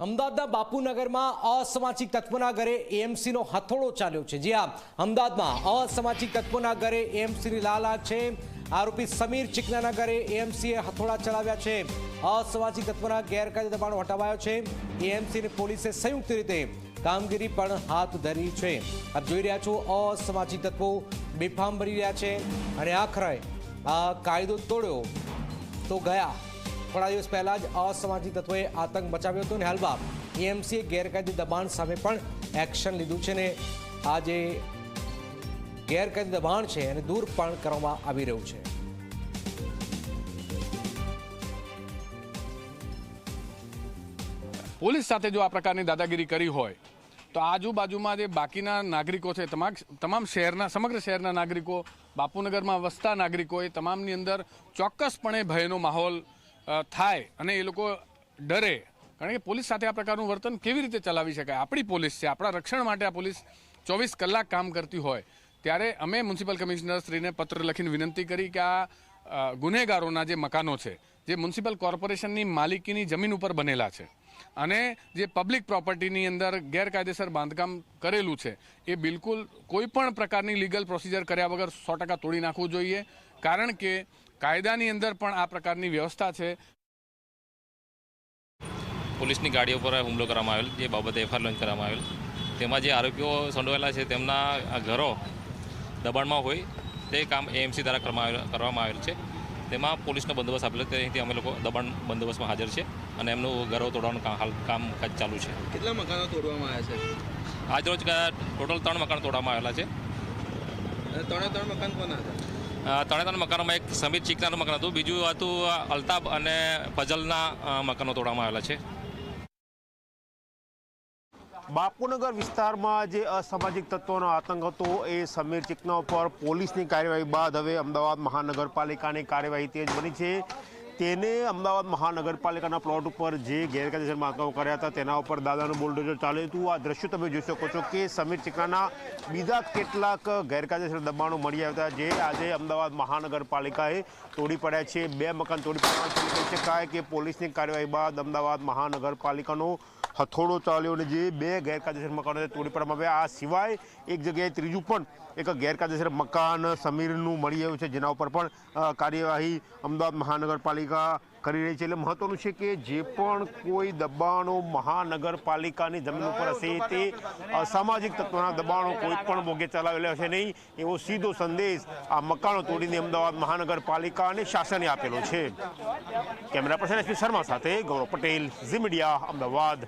અમદાવાદના બાપુનગરમાં અસામાજિક તત્વોના ઘરે એએમસીનો હથોડો ચાલ્યો છે. જી હા, અમદાવાદમાં અસામાજિક તત્વોના ઘરે એએમસીની લાલા છે. આરોપી સમીર ચિકનાના ઘરે એએમસીએ હથોડા ચલાવ્યા છે. અસામાજિક તત્વોના ગેરકાયદે દબાણો હટાવાયો છે. એએમસીની પોલીસે સંયુક્ત રીતે કામગીરી પણ હાથ ધરી છે. આપ જોઈ રહ્યા છો, અસામાજિક તત્વો બેફામ બની રહ્યા છે. અને આખરે આ કાયદો તોડ્યો તો ગયા. થોડા દિવસ પહેલા જ અસામાજિક તત્વોએ આતંક મચાવ્યો હતો અને હાલમાં એએમસીએ ગેરકાયદે દબાણ સામે પણ એક્શન લીધું છે ને આ જે ગેરકાયદે દબાણ છે એને દૂર પણ કરવામાં આવી રહ્યું છે. પોલીસ સાથે જો આ પ્રકારની દાદાગીરી કરી હોય, તો આજુબાજુમાં જે બાકીના નાગરિકો છે, તમામ તમામ શહેરના, સમગ્ર શહેરના નાગરિકો, બાપુનગરમાં વસતા નાગરિકો એ તમામની અંદર ચોક્કસપણે ભયનો માહોલ થાય અને એ લોકો ડરે. કારણ કે પોલીસ સાથે આ પ્રકારનું વર્તન કેવી રીતે ચલાવી શકાય? આપણી પોલીસ છે, આપણા રક્ષણ માટે આ પોલીસ ચોવીસ કલાક કામ કરતી હોય. ત્યારે અમે મ્યુનિસિપલ કમિશનર શ્રીને પત્ર લખીને વિનંતી કરી કે આ ગુનેગારોના જે મકાનો છે, જે મ્યુનિસિપલ કોર્પોરેશનની માલિકીની જમીન ઉપર બનેલા છે અને જે પબ્લિક પ્રોપર્ટીની અંદર ગેરકાયદેસર બાંધકામ કરેલું છે, એ બિલકુલ કોઈ પણ પ્રકારની લીગલ પ્રોસિજર કર્યા વગર સો ટકા તોડી નાખવું જોઈએ. કારણ કે કાયદાની અંદર પણ આ પ્રકારની વ્યવસ્થા છે. પોલીસની ગાડીઓ પર હુમલો કરવામાં આવેલ જે બાબતે એફઆઈઆર લોન્ચ કરવામાં આવેલ. તેમાં જે આરોપીઓ સંડોવાયેલા છે તેમના આ ઘરો દબાણમાં હોય તે કામ એએમસી દ્વારા કરવામાં આવેલ કરવામાં આવેલ છે. તેમાં પોલીસનો બંદોબસ્ત આપેલો છે તેથી અમે લોકો દબાણ બંદોબસ્તમાં હાજર છે અને એમનું ઘરો તોડવાનું કામ હાલ કામકાજ ચાલુ છે. કેટલા મકાનો તોડવામાં આવ્યા છે? આજરોજ ટોટલ ત્રણ મકાન તોડવામાં આવેલા છે. ત્રણે ત્રણ મકાન કોના હતા? ત્રણ મકાનોમાં એક સમીર ચીકનાનું મકાન હતું. બીજું હતું અલ્તાબ અને ફજલના મકાનો તોડવામાં આવેલા છે. બાપુનગર વિસ્તારમાં જે અસામાજિક તત્વોનો આતંક હતો, એ સમીર ચિકના ઉપર પોલીસની કાર્યવાહી બાદ હવે અમદાવાદ મહાનગરપાલિકાની કાર્યવાહી તેજ બની છે. તેને અમદાવાદ મહાનગરપાલિકાના પ્લોટ ઉપર જે ગેરકાયદેસર બાંધકામો કર્યા હતા, તેના ઉપર દાદાનું બુલડોઝર ચાલ્યું હતું. આ દ્રશ્યો તમે જોઈ શકો છો કે સમીર ચિકનાના બીજા કેટલાક ગેરકાયદેસર દબાણો મળી આવ્યા હતા, જે આજે અમદાવાદ મહાનગરપાલિકાએ તોડી પડ્યા છે. બે મકાન તોડી પડ્યા છે. કહી શકાય કે પોલીસની કાર્યવાહી બાદ અમદાવાદ મહાનગરપાલિકાનો હથોડો ચાલ્યો અને જે બે ગેરકાયદેસર મકાનો છે તોડી પાડવામાં આવ્યા. આ સિવાય એક જગ્યાએ ત્રીજું પણ એક ગેરકાયદેસર મકાન સમીરનું મળી આવ્યું છે, જેના ઉપર પણ કાર્યવાહી અમદાવાદ મહાનગરપાલિકા કરી રહી છે. એટલે મહત્વનું છે કે જે પણ કોઈ દબાણો મહાનગરપાલિકાની જમીન ઉપર હશે તે અસામાજિક તત્વોના દબાણો કોઈ પણ મોગે ચલાવેલા હશે નહીં, એવો સીધો સંદેશ આ મકાનો તોડીને અમદાવાદ મહાનગરપાલિકા અને શાસને આપેલો છે. કેમેરા પર્સન એસપી શર્મા સાથે ગૌરવ પટેલ, ઝી મીડિયા, અમદાવાદ.